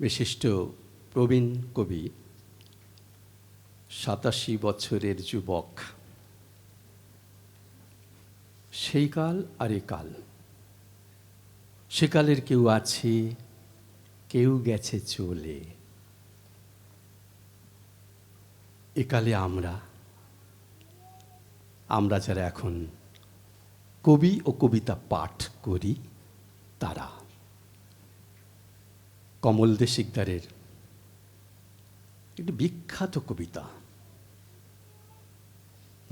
বিশিষ্ট প্রবীণ কবি, সাতাশি বছরের যুবক। সেই কাল আর কাল। সেকালের কেউ আছে, কেউ গেছে চলে। একালে আমরা আমরা যারা এখন কবি ও কবিতা পাঠ করি, তারা কমল দে শিকদারের একটি বিখ্যাত কবিতা।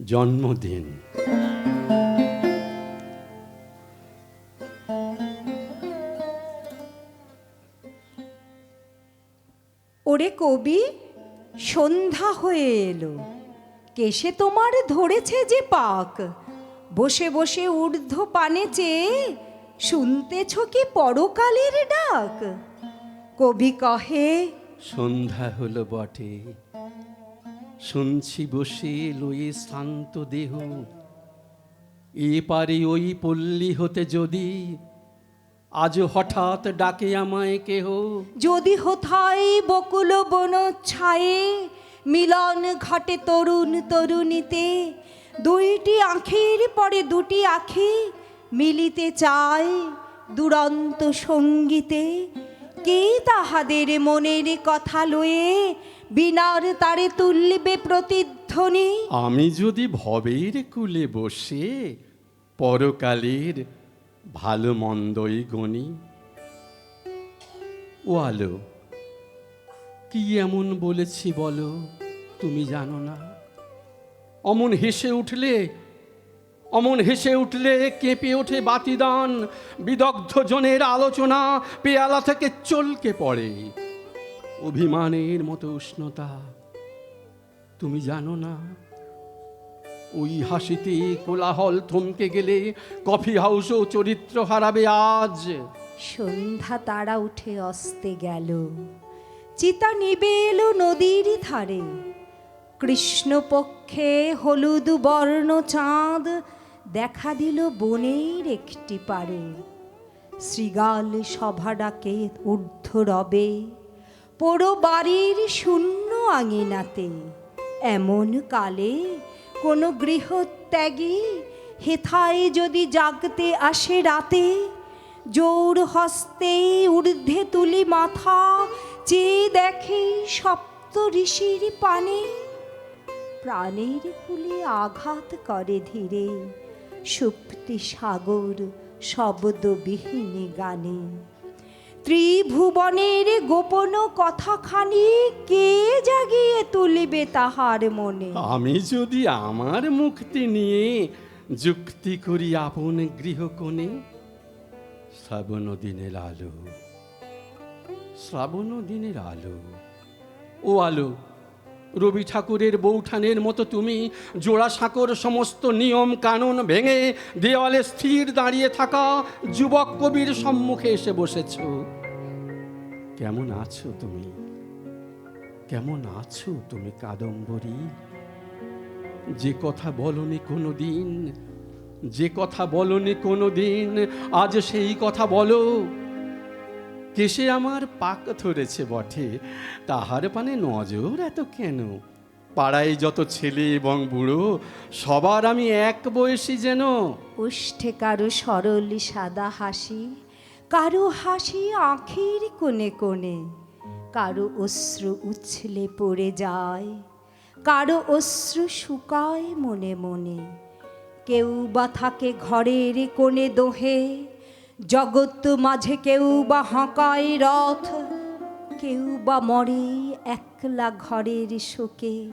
জন্মদিন। ওরে কবি, সন্ধ্যা হয়ে এলো। কেসে তোমার ধরেছে যে পাক। বসে বসে ঊর্ধ্ব পানে চেয়ে শুনতেছ কি পরকালের ডাক? কবি কহে সন্ধ্যা হলো বটে। শুনছি বসে লয়ে শান্ত দেহ। এ পারে ওই পল্লী হতে যদি আজ হঠাৎ ডাকে আমায় কেহ। যদি হোথায় বকুল বন ছায়ে মিলন ঘটে তরুণ তরুণীতে। দুইটি আঁখির পরে দুটি আঁখি মিলিতে চায় দুরন্ত সঙ্গীতে। কে তাহাদের মনের কথা লয়ে বিনার তারে তুলবে প্রতিধ্বনি? আমি যদি ভবের কুলে বসে পরকালের ভালো মন্দই গণি। ও আলো, কি এমন বলেছি বলো, তুমি জানো না? অমন হেসে উঠলে অমন হেসে উঠলে কেঁপে ওঠে বাতিদান, বিদগ্ধ জনের আলোচনা, পেয়ালা থেকে চলকে পড়ে। অভিমানের মতো উষ্ণতা, তুমি জানো না? ওই হাসিতে কোলাহল থমকে গেলে কফি হাউসও চরিত্র হারাবে আজ। সন্ধ্যা তারা উঠে অস্তে গেল। চিতা নিবে এলো নদীর ধারে। কৃষ্ণপক্ষে হলুদ বর্ণ চাঁদ দেখা দিল বনের একটি পারে। শ্রীগাল সভা ডাকে ঊর্ধ্ব রবে পোড়ো বাড়ির শূন্য আঙিনাতে। এমন কালে কোনো গৃহত্যাগী হেথায় যদি জাগতে আসে রাতে, জোর হস্তে ঊর্ধ্বে তুলি মাথা চেয়ে দেখে সপ্ত ঋষির পানে, প্রাণের কুলে আঘাত করে ধীরে। সুপ্তি সাগর শব্দবিহীন গানে। ত্রিভুবনের গোপন কথাখানি কে জাগিয়ে তুলিবে তাহার মনে? আমি যদি আমার মুক্তি নিয়ে যুক্তি করি আপন গৃহকোণে? শ্রাবণ দিনের আলো শ্রাবণ দিনের আলো, ও আলো রবি ঠাকুরের বৌঠানের মতো তুমি জোড়া সাঁকর সমস্ত নিয়ম কানুন ভেঙে দেওয়ালে স্থির দাঁড়িয়ে থাকা যুবক কবির সম্মুখে এসে বসেছ। কেমন আছো তুমি? কেমন আছো তুমি কাদম্বরী? যে কথা বলনি কোনো দিন যে কথা বলনি কোনো দিন আজ সেই কথা বলো। কেসে আমার পাক ধরেছে বটে, তাহার পানে নজর এত কেন? পাড়ায় যত ছেলে এবং বুড়ো, সবার আমি এক বয়সী যেন। উষ্ঠে কারও সরল সাদা হাসি, কারও হাসি আঁখির কোণে কোণে। কারও অশ্রু উছলে পড়ে যায়, কারও অশ্রু শুকায় মনে মনে। কেউ বা থাকে ঘরের কোণে দোহে জগৎ মাঝে কেউ বা হাঁকায় রথ, কেউ বা মরে একলা ঘরের শোকে।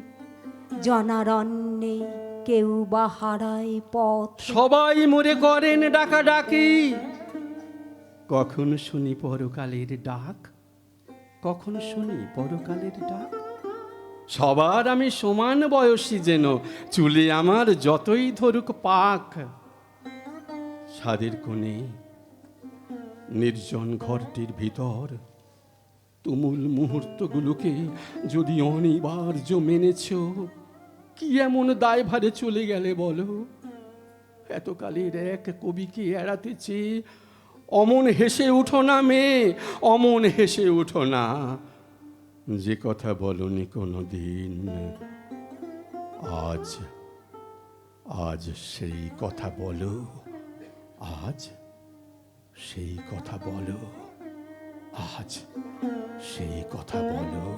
জনারণ্যে কেউ বা হারায় পথ। সবাই মরে করেন ডাকাডাকি। কখন শুনি পরকালের ডাক? কখন শুনি পরকালের ডাক? সবার আমি সমান বয়সী যেন, চুলে আমার যতই ধরুক পাক। ছাদের কোণে নির্জন ঘরটির ভিতর। তুমুল মুহূর্তগুলোকে যদি অনিবার্য মেনেছ, কি এমন দায়ভারে চলে গেলে বলো? এতকালের এক কবিকে এড়াতে চেয়ে অমন হেসে উঠো না মেয়ে, অমন হেসে উঠো না। যে কথা বলনি কোনো দিন আজ আজ সেই কথা বলো, আজ সেই কথা বলো। আজ সেই কথা বলো।